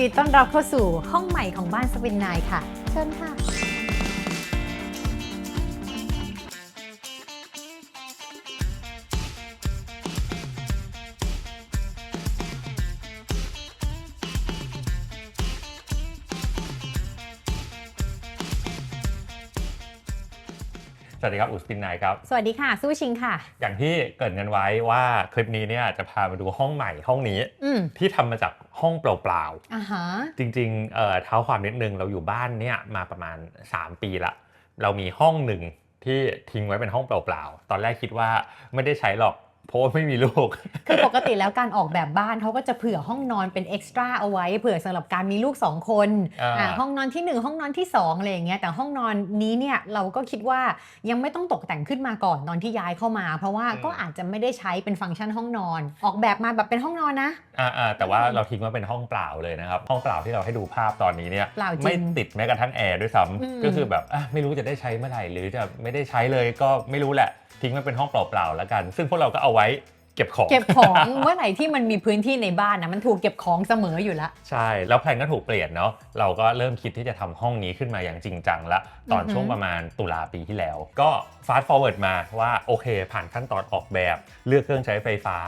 ดีต้อนรับเข้าสู่ห้องใหม่ของบ้านสปินนายค่ะ เชิญค่ะ สวัสดีครับอุสปินไนายครับ สวัสดีค่ะ สู้ชิงค่ะ อย่างที่เกริดกันไว้ว่าคลิปนี้เนี่ยจะพามาดูห้องใหม่ห้องนี้ อืมที่ทำมาจาก ห้องเปล่าอ่าฮะๆจริงๆเอ่อเท้าความนิดนึงเราอยู่บ้านเนี่ยมาประมาณ 3 ปีละ เรามีห้องหนึ่งที่ทิ้งไว้เป็นห้องเปล่าๆ ตอนแรกคิดว่าไม่ได้ใช้หรอก เพราะว่าไม่มีลูก คือปกติแล้วการออกแบบบ้านเขาก็จะเผื่อห้องนอนเป็นเอ็กซ์ตร้าเอาไว้เผื่อสำหรับการมีลูก 2 คนอ่าอ่าห้องนอนที่ 1 ห้องนอนที่2อะไรอย่างเงี้ยแต่ห้องนอนนี้เนี่ยเราก็คิดว่ายังไม่ต้องตกแต่งขึ้นมาก่อนตอนที่ย้ายเข้ามา เพราะว่าก็อาจจะไม่ได้ใช้เป็นฟังก์ชันห้องนอน ออกแบบมาแบบเป็นห้องนอนนะอ่าๆแต่ว่าเราทิ้งไว้เป็นห้องเปล่าเลยนะครับห้องเปล่าที่เราให้ดูภาพตอนนี้เนี่ยเปล่าจริงไม่ติดแม้กระทั่งแอร์ด้วยซ้อืมำก็คือแบบอะไม่รู้จะได้ใช้เมื่อไหร่หรือจะไม่ได้ใช้เลยก็ไม่รู้แหละ ทิ้งไว้เป็นห้องเปล่าๆแล้วกัน ซึ่งพวกเราก็เอาไว้เก็บของ เก็บของเมื่อไหร่ที่มันมีพื้นที่ในบ้านนะมันถูกเก็บของเสมออยู่แล้วใช่ แล้วแผนก็ถูกเปลี่ยนเนาะเราก็เริ่มคิดที่จะทำห้องนี้ขึ้นมาอย่างจริงจังละตอนอือหือช่วงประมาณตุลาปีที่แล้ว ก็ฟาสต์ฟอร์เวิร์ดมาว่าโอเค ผ่านขั้นตอนออกแบบ เลือกเครื่องใช้ไฟฟ้า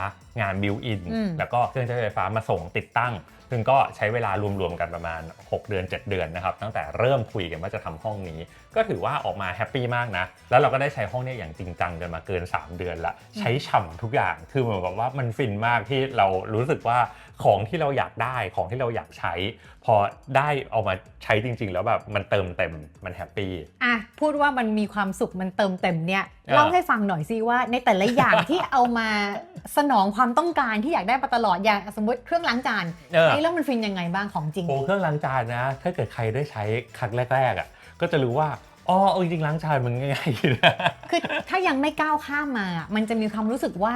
งานบิวอินอืมแล้วก็เครื่องใช้ไฟฟ้ามาส่งติดตั้ง ซึ่งก็ใช้เวลารวมๆกันประมาณ 6 เดือน 7 เดือนนะครับตั้งแต่เริ่มคุยกันว่าจะทำห้องนี้ ก็ถือว่าออกมาแฮปปี้มากนะ แล้วเราก็ได้ใช้ห้องนี้อย่างจริงจังกันมาเกิน 3 เดือนละใช้ฉ่ำทุกอย่างคือเหมือนกับว่ามันฟินมากที่เรารู้สึกว่า ของที่เราอยากได้ของที่เราอยากใช้ พอได้เอามาใช้จริง ๆ แล้วแบบมันเติมเต็มมันแฮปปี้อะพูดว่ามันมีความสุขมันเติมเต็มเนี่ยอ่าเล่าให้ฟังหน่อยสิว่าในแต่ละอย่างที่เอามาสนองความต้องการที่อยากได้มาตลอดอย่างสมมติเครื่องล้างจานเออไอ้แล้วมันฟินยังไงบ้างของจริงโอ้เครื่องล้างจานนะ ถ้าเกิดใครได้ใช้ครั้งแรกๆอะก็จะรู้ว่าอ๋อเออจริงๆล้างจานมันง่ายๆนะคือถ้ายังไม่ก้าวข้ามมา มันจะมีความรู้สึกว่า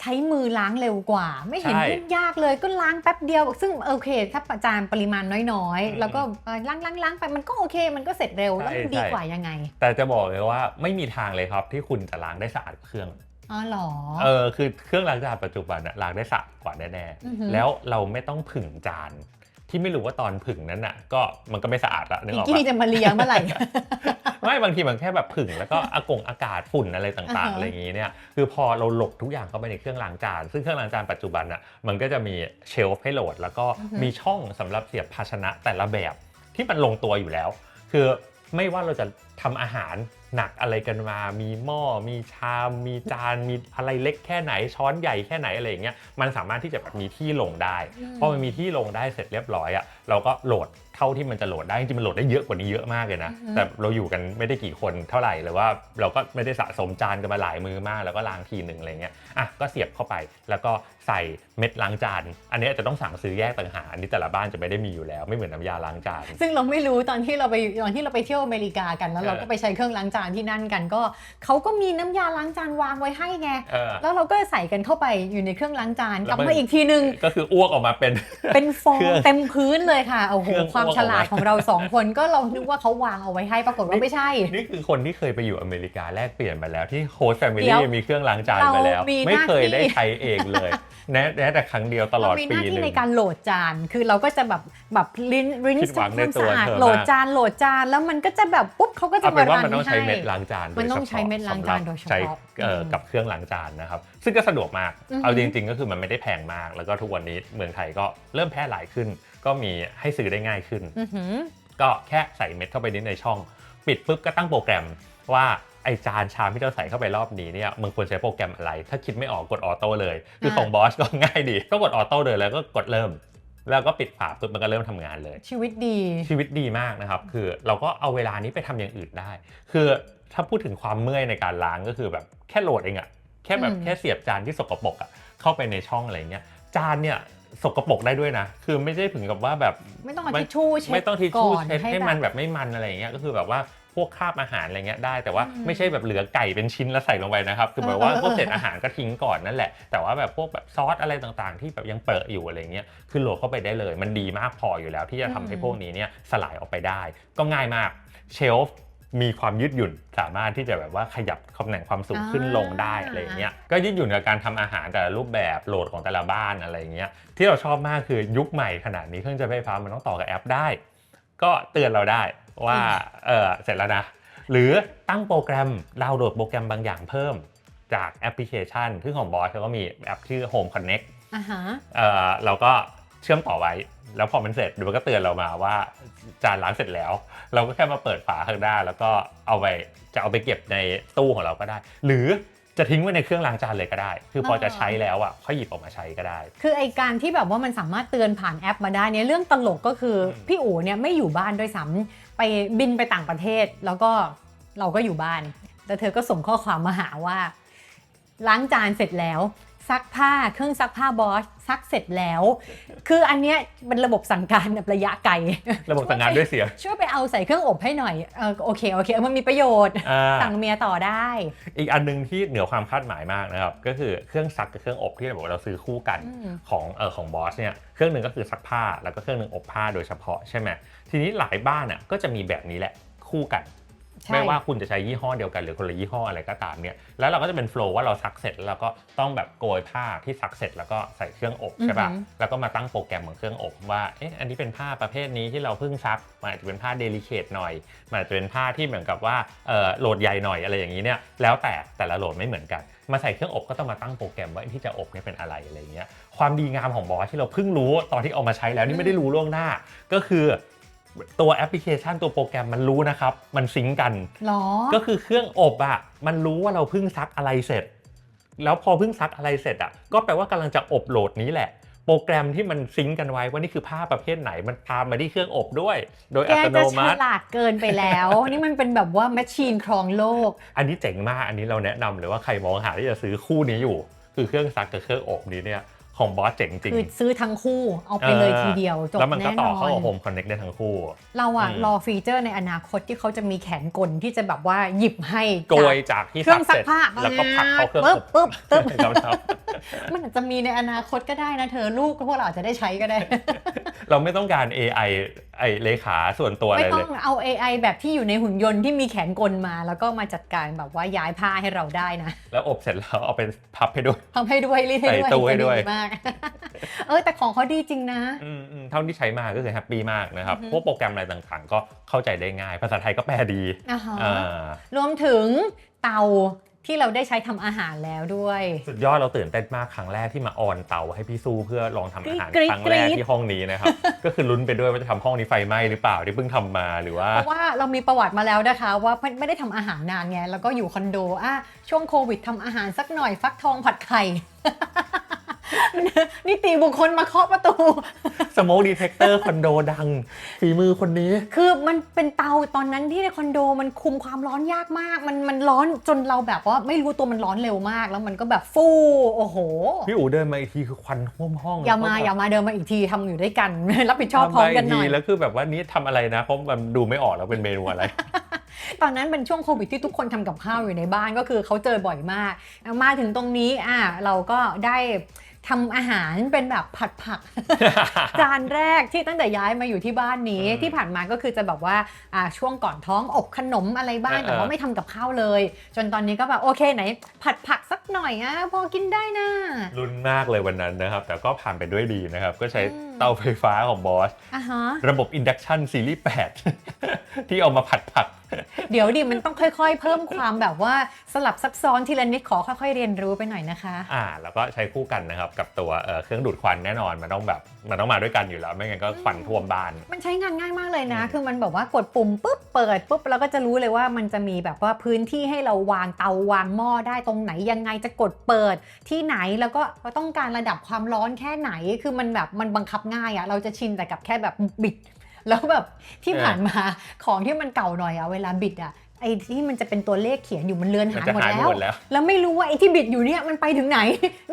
ใช้มือล้างเร็วกว่า ไม่เห็นใช่ยุ่งยากเลยก็ล้างแป๊บเดียว ซึ่งโอเค ถ้าประจานปริมาณน้อยอืมๆแล้วก็เอ่อล้างล้างล้างไปมันก็โอเค มันก็เสร็จเร็วแล้วมันใช่ดีใช่กว่ายังไง แต่จะบอกเลยว่าไม่มีทางเลยครับที่คุณจะล้างได้สะอาดกว่าเครื่องอ๋อเหรอเออคือเครื่องล้างจานปัจจุบันอะล้างได้สะอาดกว่าแน่อือหือๆแล้วเราไม่ต้องผึ่งจาน ที่ไม่รู้ว่าตอนผึ่งนั้นน่ะ ก็มันก็ไม่สะอาดละนึกอีออกกี้ปะจะมาเลี้ยงเมื่อไหร่ ไม่บางทีมันแค่แบบผึ่งแล้วก็อากงอากาศฝุ่นอะไรต่างอ่าๆฮะ อะไรอย่างงี้เนี่ยคือพอเราหลบทุกอย่างเข้าไปในเครื่องล้างจาน ซึ่งเครื่องล้างจานปัจจุบันอะมันก็จะมีเชลฟ์ให้โหลด แล้วก็มีช่องสำหรับเสียบภาชนะแต่ละแบบที่มันลงตัวอยู่แล้ว คือไม่ว่าเราจะทำอาหาร หนักอะไรกันมา มีหม้อ มีชาม มีจาน มีอะไรเล็กแค่ไหน ช้อนใหญ่แค่ไหนอะไรอย่างเงี้ย มันสามารถที่จะแบบมีที่ลงได้อืมพอมันมีที่ลงได้เสร็จเรียบร้อยอะเราก็โหลดเท่าที่มันจะโหลดได้ จริงๆ มันโหลดได้เยอะกว่านี้เยอะมากเลยนะ แต่เราอยู่กันไม่ได้กี่คนเท่าไหร่หรือว่าเราก็ไม่ได้สะสมจานกันมาหลายมือมาก แล้วก็ล้างทีหนึ่งอะไรเงี้ย อะ ก็เสียบเข้าไป แล้วก็ ใส่เม็ดล้างจาน อันนี้อาจจะต้องสั่งซื้อแยกต่างหากอันนี้แต่ละบ้านจะไม่ได้มีอยู่แล้ว ไม่เหมือนน้ำยาล้างจาน ซึ่งเราไม่รู้ตอนที่เราไปตอนที่เราไปเที่ยวอเมริกากันแล้วเออเราก็ไปใช้เครื่องล้างจานที่นั่นกันก็เขาก็มีน้ำยาล้างจานวางไว้ให้ไงเออแล้วเราก็ใส่กันเข้าไปอยู่ในเครื่องล้างจานแล้กลัวบมันมาอีกทีนึงก็คืออ้วกออกมาเป็นเป็นฟองเครื่องเต็มพื้นเลยค่ะโอ้โหเครื่องความอ้วกฉลาดออกมาของเราสองคนก็เรานึกว่าเขาวางเอาไว้ให้ปรากฏว่าไม่ใช่ นี่คือคนที่เคยไปอยู่อเมริกาแลกเปลี่ยนมาแล้วที่โฮสต์แฟมิเดี๋ลี่ยวมีเครื่องล้างจานเรามาแล้วมีไม่เคยหน้าที่ได้ใช้เองเลยแม้แม้แต่ครั้งเดียวตลเราอดมีหปีน้าหที่นึ่งในการโหลดจาน คือเราก็จะแบบแบบรินรินคิดหวังทำคในวามตัสะวอาดเธอโหลดมากจานโหลดจานแล้วมันก็จะแบบปุ๊บเขาก็จะเอาเป็มานว่ารัมันนต้องใช้ให้เม็ดล้างจานมันต้องโดยเฉพาะใช้เม็ดล้างจานโดยเฉพาะใช้เอ่ออมกับเครื่องล้างจานนะครับ ซึ่งก็สะดวกมากอือฮึเอาจริง ๆ ก็คือมันไม่ได้แพงมาก แล้วก็ทุกวันนี้เมืองไทยก็เริ่มแพร่หลายขึ้น ก็มีให้ซื้อได้ง่ายขึ้นอื้อหือก็แค่ใส่เม็ดเข้าไปนิดในช่อง ปิดปุ๊บก็ตั้งโปรแกรมว่า ไอจานชามที่เราใส่เข้าไปรอบนี้เนี่ยมึงควรใช้โปรแกรมอะไร ถ้าคิดไม่ออกกดออโต้เลย คือของบอสก็ง่ายดี ก็กดออโต้เลยแล้วก็กดเริ่ม แล้วก็ปิดฝาปุ๊บมันก็เริ่มทำงานเลย ชีวิตดี ชีวิตดีมากนะครับ คือเราก็เอาเวลานี้ไปทำอย่างอื่นได้ คือถ้าพูดถึงความเมื่อยในการล้างก็คือแบบแค่โหลดเองอะแค่แบบอืมแค่เสียบจานที่สกปรกอะเข้าไปในช่องอะไรเงี้ยจานเนี่ยสกปรกได้ด้วยนะ คือไม่ใช่ถึงกับว่าแบบ ไม่ต้องเอาไม่ทิชชู่เช็ดไม่ต้องทิชชู่ก่อนเช็ดให้แบบมันแบบไม่มันอะไรอย่างเงี้ยก็คือแบบว่าพ วกคราบอาหารอะไรเงี้ยได้ แต่ว่าอืมไม่ใช่แบบเหลือไก่เป็นชิ้นแล้วใส่ลงไปนะครับคือแบบว่าเออเออพวกเศษอาหารก็ทิ้งก่อนนั่นแหละ แต่ว่าแบบพวกแบบซอสอะไรต่างๆ ที่แบบยังเปิดอยู่อะไรเงี้ยคือโหลดเข้าไปได้เลย มันดีมากพออยู่แล้ว ที่จะทำให้พวกนี้เนี่ยสลายออกไปได้ ก็ง่ายมากเชลฟ์มีความยืดหยุ่นสามารถที่จะแบบว่าขยับตำแหน่งความสูงอ่าขึ้นลงได้อะไรอย่างเงี้ยก็ยืดหยุ่นกับการทำอาหารแต่ละรูปแบบโหลดของแต่ละบ้านอะไรอย่างเงี้ยที่เราชอบมากคือยุคใหม่ขนาดนี้เครื่องใช้ไฟฟ้ามันต้องต่อกับแอปได้ ก็เตือนเราได้ ว่าเออเสร็จแล้วนะ หรือตั้งโปรแกรมดาวน์โหลดโปรแกรมบางอย่างเพิ่มจากแอปพลิเคชันซึ่งของบอสเขาก็มีแอปชื่อ Home Connect อ่าฮะเออเราก็เชื่อมต่อไว้ แล้วพอมันเสร็จเดี๋ยวมันก็เตือนเรามาว่าจานล้างเสร็จแล้ว เราก็แค่มาเปิดฝาข้างหน้า แล้วก็เอาไปจะเอาไปเก็บในตู้ของเราก็ได้ หรือจะทิ้งไว้ในเครื่องล้างจานเลยก็ได้ คือพอจะใช้แล้วอะค่อยหยิบออกมาใช้ก็ได้ คือไอการที่แบบว่ามันสามารถเตือนผ่านแอปมาได้เนี่ยเรื่องตลกก็คืออมพี่อู๋เนี่ยไม่อยู่บ้านด้วยซ้ำ ไปบินไปต่างประเทศแล้วก็เราก็อยู่บ้าน แต่เธอก็ส่งข้อความมาหาว่า ล้างจานเสร็จแล้ว ซักผ้าเครื่องซักผ้าบอส ซักเสร็จแล้ว คืออันเนี้ยเป็นระบบสั่งการแบบระยะไกล ระบบสั่งงานด้วยเสียง ช่วยไปเอาใส่เครื่องอบให้หน่อยเออโอเคโอเคเออมันมีประโยชน์ อ่า สั่งเมียต่อได้ อีกอันหนึงที่เหนือความคาดหมายมากนะครับ ก็คือเครื่องซักกับเครื่องอบที่เราบอกว่าเราซื้อคู่กันอืม ของเออของบอสเนี่ยเครื่องหนึ่งก็คือซักผ้าแล้วก็เครื่องหนึ่งอบผ้าโดยเฉพาะใช่ไหมทีนี้หลายบ้านอะก็จะมีแบบนี้แหละคู่กันใช่ ไม่ว่าคุณจะใช้ยี่ห้อเดียวกันหรือคนละยี่ห้ออะไรก็ตามเนี่ยแล้วเราก็จะเป็นโฟล์ว่าเราซักเสร็จแล้วเราก็ต้องแบบโกยผ้าที่ซักเสร็จแล้วก็ใส่เครื่องอบใช่ป่ะอือหือแล้วก็มาตั้งโปรแกรมของเครื่องอบว่าเอ๊ะอันนี้เป็นผ้าประเภทนี้ที่เราเพิ่งซักมันอาจจะเป็นผ้าเดลิเคทหน่อยมันอาจจะเป็นผ้าที่เหมือนกับว่าเออโหลดใหญ่หน่อยอะไรอย่างนี้เนี่ยแล้วแต่แต่ละโหลดไม่เหมือนกัน มาใส่เครื่องอบก็ต้องมาตั้งโปรแกรมว่าไอ้ที่จะอบเนี่ยเป็นอะไรอะไรอย่างเงี้ยความดีงามของบอสที่เราเพิ่งรู้ตอนที่เอามาใช้แล้วนี่ไม่ได้รู้ล่วงหน้าก็คือ ตัวแอปพลิเคชันตัวโปรแกรมมันรู้นะครับ มันซิงก์กัน หรอ ก็คือเครื่องอบอะ มันรู้ว่าเราเพิ่งซักอะไรเสร็จ แล้วพอเพิ่งซักอะไรเสร็จอะ ก็แปลว่ากำลังจะอบโหลดนี้แหละ โปรแกรมที่มันซิงก์กันไว้ว่านี่คือผ้าประเภทไหน มันตามมาที่เครื่องอบด้วย โดยแกอัตโนจะฉมัติลาดเกินไปแล้ว นี่มันเป็นแบบว่าแมชชีนครองโลก อันนี้เจ๋งมาก อันนี้เราแนะนำเลยว่าใครมองหาที่จะซื้อคู่นี้อยู่ คือเครื่องซักกับเครื่องอบนี้เนี่ย ของบอสเจ๋งจริงคือซื้อทั้งคู่เอาไปเลยทีเดียวจบแล้วมันก็แน่นต่ออเข้านกับ Home Connect ได้ทั้งคู่ เราอะอืมรอฟีเจอร์ในอนาคตที่เขาจะมีแขนกลที่จะแบบว่าหยิบให้โกจากยจากที่เครื่องซัซักกเสร็จผ้าแล้วก็ผลักเข้าเครื่องปึ๊อบบปึ๊บปึ๊บครับมันอาจจะมีในอนาคตก็ได้นะเธอลูกพวกเราอาจจะได้ใช้ก็ได้ เราไม่ต้องการ AI ไอเลขาส่วนตัวอะไม่ไรต้เลอยงเอา AI แบบที่อยู่ในหุ่นยนต์ที่มีแขนกลมา แล้วก็มาจัดการแบบว่าย้ายผ้าให้เราได้นะ แล้วอบเสร็จแล้วเอาไปพับให้ด้วยทำให้ด้วยรีดให้ด้วยใส่ตู้ให้ด้วยจะมากเออแต่ของเขาดีจริงนะอืมอืมเท่าที่ใช้มาก็คือแฮปปี้มากนะครับอือฮึพวกโปรแกรมอะไรต่างๆ ก็เข้าใจได้ง่าย ภาษาไทยก็แปลดีอ่าฮะอ่ารวมถึงเตา ที่เราได้ใช้ทำอาหารแล้วด้วย สุดยอดเราตื่นเต้นมากครั้งแรกที่มาออนเตาให้พี่สู้เพื่อลองทำอาหารกรี๊ดครั้งแรกกรี๊ด ที่ห้องนี้นะครับ ก็คือลุ้นไปด้วยว่าจะทำห้องนี้ไฟไหม้หรือเปล่าที่เพิ่งทำมาหรือว่า เพราะว่าเรามีประวัติมาแล้วนะคะ ว่าไม่ไม่ได้ทำอาหารนานไงแล้วก็อยู่คอนโดอะช่วงโควิดทำอาหารสักหน่อยฟักทองผัดไข่ นิติบุคคลมาเคาะประตู สโมกดีเทคเตอร์คอนโดดัง ฝีมือคนนี้ คือมันเป็นเตาตอนนั้นที่ในคอนโดมันคุมความร้อนยากมาก มันมันร้อนจนเราแบบว่าไม่รู้ตัวมันร้อนเร็วมาก แล้วมันก็แบบฟูโอ้โห พี่อู๋เดินมาอีกทีคือควันท่วมห้องอย่ามาแล้วก็อย่ามาเดินมาอีกทีทำอยู่ด้วยกัน รับผิดชอบพร้อมกันหน่อยทำมาทีแล้วคือแบบว่านี้ทำอะไรนะเพราะมันดูไม่ออกแล้วเป็นเมนูอะไรตอนนั้นเป็นช่วงโควิดที่ทุกคนทำกับข้าวอยู่ในบ้านก็คือเขาเจอบ่อยมาก มาถึงตรงนี้อะเราก็ได้ ทำอาหารเป็นแบบผัดผัก จานแรกที่ตั้งแต่ย้ายมาอยู่ที่บ้านนี้อืมที่ผ่านมาก็คือจะแบบว่าอ่าช่วงก่อนท้องอบขนมอะไรบ้างเออแต่ว่าไม่ทำกับข้าวเลย จนตอนนี้ก็แบบโอเคไหน ผัดผักสักหน่อยอะพอกินได้นะลุ้นมากเลยวันนั้นนะครับ แต่ก็ผ่านไปด้วยดีนะครับ ก็ใช้อืม เตาไฟฟ้าของบอส อะฮะ ระบบ Induction ซีรีส์8 ที่เอามาผัดผัก เดี๋ยวดิมันต้องค่อยๆ เพิ่มความแบบว่าสลับซับซ้อนทีละนิดขอค่อยๆเรียนรู้ไปหน่อยนะคะ อ่า แล้วก็ใช้คู่กันนะครับ กับตัวเอ่อเครื่องดูดควันแน่นอน มันต้องแบบมันต้องมาด้วยกันอยู่แล้ว ไม่งั้นก็ควันท่วมบ้าน มันใช้งานง่ายมากเลยนะ อืม คือมันแบบว่ากดปุ่มปุ๊บเปิดปุ๊บเราก็จะรู้เลยว่ามันจะมีแบบว่าพื้นที่ให้เราวางเตาวางหม้อได้ตรงไหนยังไงจะกดเปิดที่ไหนแล้วก็ต้องการระดับความร้อนแค่ไหน คือมันแบบมันบังคับง่ายอะเราจะชินแต่กับแค่แบบบิด แล้วแบบที่ผ่านมาของที่มันเก่าหน่อยอะเวลาบิดอะไอ้ที่มันจะเป็นตัวเลขเขียนอยู่มันเลือนมัหานยจะหมดหายไปแล้วหมดแล้ว แล้วไม่รู้ว่าไอ้ที่บิดอยู่เนี่ยมันไปถึงไหน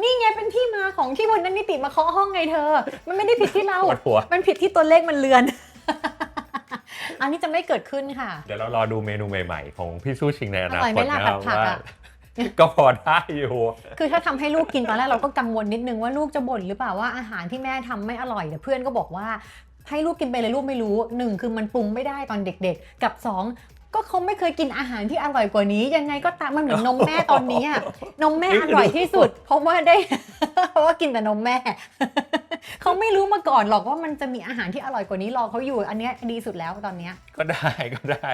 นี่ไงเป็นที่มาของที่วันนั้นนิติมาเคาะห้องไงเธอ มันไม่ได้ผิดที่เราปวดหัวมันผิดที่ตัวเลขมันเลือน อันนี้จะไม่เกิดขึ้นค่ะ เดี๋ยวเรารอดูเมนูใหม่ๆ ของพี่สู้ชิงในอนาอร่อยคไหมตล่ะนะครับผัดผักว่าอะ ก็พอได้อยู่ คือถ้าทำให้ลูกกินตอนแรกเราก็กังวลนิดนึงว่าลูกจะบ่นหรือเปล่าว่าอาหารที่แม่ทำไม่อร่อยแต่เพื่อนก็บอกว่าให้ลูกกินไปเลยลูกไม่รู้หนึ่งคือมันปรุงไม่ได้ตอนเด็กๆ กับสองก็เขาไม่เคยกินอาหารที่อร่อยกว่านี้ ยังไงก็ตามมันเหมือนนมแม่ตอนนี้อะนมแม่อร่อยที่สุด เพราะว่าได้เพราะว่ากินแต่นมแม่ เขาไม่รู้มาก่อนหรอกว่ามันจะมีอาหารที่อร่อยกว่านี้รอเขาอยู่ อันเนี้ยดีสุดแล้วตอนเนี้ยก็ได้ก็ได้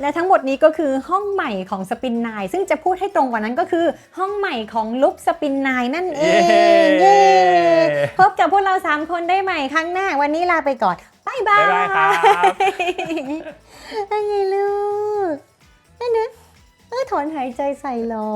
และทั้งหมดนี้ก็คือห้องใหม่ของสปินนซึ่งจะพูดให้ตรงกว่านั้นก็คือห้องใหม่ของลุกสปินนนั่นเองเย้เย้พบกับพวกเรา 3 คนได้ใหม่ครั้งหน้า วันนี้ลาไปก่อนบายบายบ๊ายบายครับเป็นไงลูกนั่นนะเออถอนหายใจใส่หรอ